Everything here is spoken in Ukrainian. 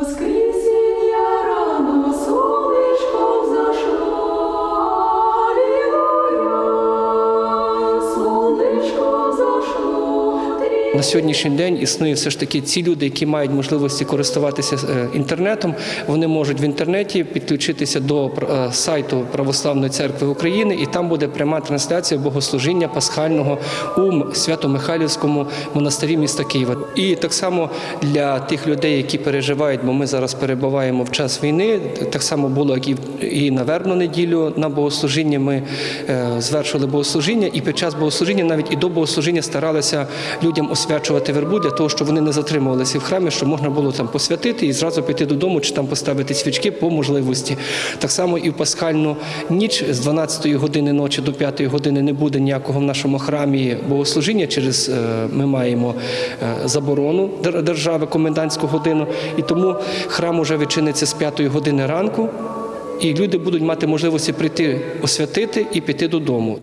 Воскресенья На сьогоднішній день існує все ж таки ці люди, які мають можливості користуватися е, інтернетом. Вони можуть в інтернеті підключитися до е, сайту Православної церкви України, і там буде пряма трансляція богослужіння пасхального у Свято-Михайлівському монастирі міста Києва. І так само для тих людей, які переживають, бо ми зараз перебуваємо в час війни. Так само було як і на вербну неділю на богослужінні. Ми е, звершили богослужіння, і під час богослужіння, навіть і до богослужіння, старалися людям освячувати вербу для того, щоб вони не затримувалися в храмі, щоб можна було там посвятити і зразу піти додому, чи там поставити свічки по можливості. Так само і в пасхальну ніч з 12 години ночі до 5 години не буде ніякого в нашому храмі богослужіння. Через е, ми маємо е, заборону держави комендантську годину, і тому храм уже відчиниться з 5 години ранку. І люди будуть мати можливості прийти освятити і піти додому.